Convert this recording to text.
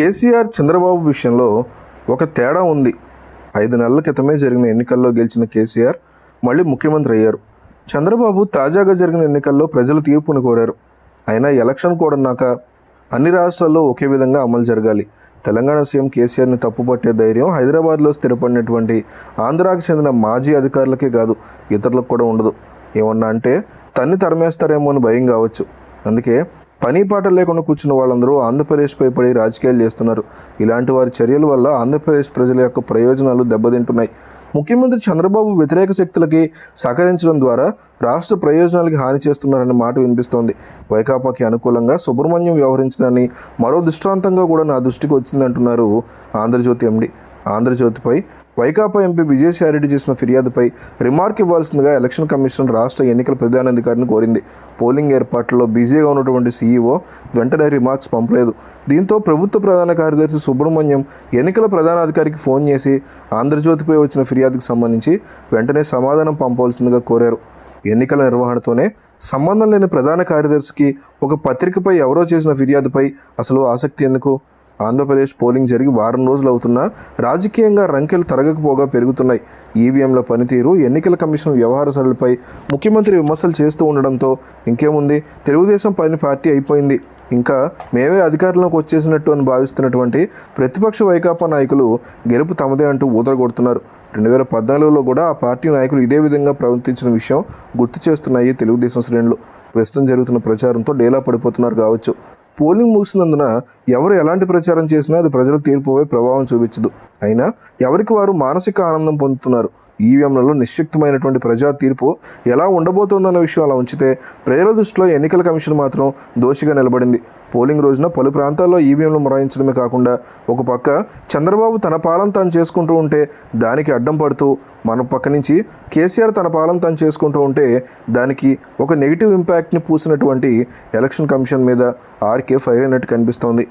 కేసీఆర్ చంద్రబాబు విషయంలో ఒక తేడా ఉంది. ఐదు నెలల క్రితమే జరిగిన ఎన్నికల్లో గెలిచిన కేసీఆర్ మళ్ళీ ముఖ్యమంత్రి అయ్యారు. చంద్రబాబు తాజాగా జరిగిన ఎన్నికల్లో ప్రజలు తీర్పును కోరారు. అయినా ఎలక్షన్ కూడన్నాక అన్ని రాష్ట్రాల్లో ఒకే విధంగా అమలు జరగాలి. తెలంగాణ సీఎం కేసీఆర్ని తప్పుపట్టే ధైర్యం హైదరాబాద్లో స్థిరపడినటువంటి ఆంధ్రాకి చెందిన మాజీ అధికారులకే కాదు ఇతరులకు కూడా ఉండదు. ఏమన్నా అంటే తన్ని తరమేస్తారేమో అని భయం కావచ్చు. అందుకే పని పాట లేకుండా కూర్చున్న వాళ్ళందరూ ఆంధ్రప్రదేశ్పై పడి రాజకీయాలు చేస్తున్నారు. ఇలాంటి వారి చర్యల వల్ల ఆంధ్రప్రదేశ్ ప్రజల యొక్క ప్రయోజనాలు దెబ్బతింటున్నాయి. ముఖ్యమంత్రి చంద్రబాబు వ్యతిరేక శక్తులకి సహకరించడం ద్వారా రాష్ట్ర ప్రయోజనాలకి హాని చేస్తున్నారనే మాట వినిపిస్తోంది. వైకాపాకి అనుకూలంగా సుబ్రహ్మణ్యం వ్యవహరించడాన్ని మరో దృష్టాంతంగా కూడా నా దృష్టికి వచ్చిందంటున్నారు ఆంధ్రజ్యోతి ఎండి. ఆంధ్రజ్యోతిపై వైకాపా ఎంపీ విజయసాయిరెడ్డి చేసిన ఫిర్యాదుపై రిమార్క్ ఇవ్వాల్సిందిగా ఎలక్షన్ కమిషన్ రాష్ట్ర ఎన్నికల ప్రధానాధికారిని కోరింది. పోలింగ్ ఏర్పాట్లలో బిజీగా ఉన్నటువంటి సీఈఓ వెంటనే రిమార్క్స్ పంపలేదు. దీంతో ప్రభుత్వ ప్రధాన కార్యదర్శి సుబ్రహ్మణ్యం ఎన్నికల ప్రధానాధికారికి ఫోన్ చేసి ఆంధ్రజ్యోతిపై వచ్చిన ఫిర్యాదుకు సంబంధించి వెంటనే సమాధానం పంపవలసిందిగా కోరారు. ఎన్నికల నిర్వహణతోనే సంబంధం లేని ప్రధాన కార్యదర్శికి ఒక పత్రికపై ఎవరో చేసిన ఫిర్యాదుపై అసలు ఆసక్తి ఎందుకు? ఆంధ్రప్రదేశ్ పోలింగ్ జరిగి వారం రోజులు అవుతున్నా రాజకీయంగా రంకెలు తరగకపోగా పెరుగుతున్నాయి. ఈవీఎంల పనితీరు ఎన్నికల కమిషన్ వ్యవహార సరళిపై ముఖ్యమంత్రి విమర్శలు చేస్తూ ఉండడంతో ఇంకేముంది? తెలుగుదేశం పని పార్టీ అయిపోయింది. ఇంకా మేమే అధికారంలోకి వచ్చేసినట్టు అని భావిస్తున్నటువంటి ప్రతిపక్ష వైకాపా నాయకులు గెలుపు తమదే అంటూ ఊదరగొడుతున్నారు. రెండు వేల పద్నాలుగులో కూడా ఆ పార్టీ నాయకులు ఇదే విధంగా ప్రవర్తించిన విషయం గుర్తు చేస్తున్నాయి తెలుగుదేశం శ్రేణులు. ప్రస్తుతం జరుగుతున్న ప్రచారంతో డేలా పడిపోతున్నారు కావచ్చు. పోలింగ్ ముగిసినందున ఎవరు ఎలాంటి ప్రచారం చేసినా అది ప్రజల తీర్పుపై ప్రభావం చూపించదు. అయినా ఎవరికి వారు మానసిక ఆనందం పొందుతున్నారు? ఈవీఎంలలో నిశ్శక్తమైనటువంటి ప్రజా తీర్పు ఎలా ఉండబోతోందన్న విషయం అలా ఉంచితే ప్రజల దృష్టిలో ఎన్నికల కమిషన్ మాత్రం దోషిగా నిలబడింది. పోలింగ్ రోజున పలు ప్రాంతాల్లో ఈవీఎంలు మొరాయించడమే కాకుండా ఒక పక్క చంద్రబాబు తన పాలన తాను చేసుకుంటూ ఉంటే దానికి అడ్డం పడుతూ మన పక్క నుంచి కేసీఆర్ తన పాలన తాను చేసుకుంటూ ఉంటే దానికి ఒక నెగిటివ్ ఇంపాక్ట్ని పూసినటువంటి ఎలక్షన్ కమిషన్ మీద ఆర్కే ఫైర్ అయినట్టు కనిపిస్తోంది.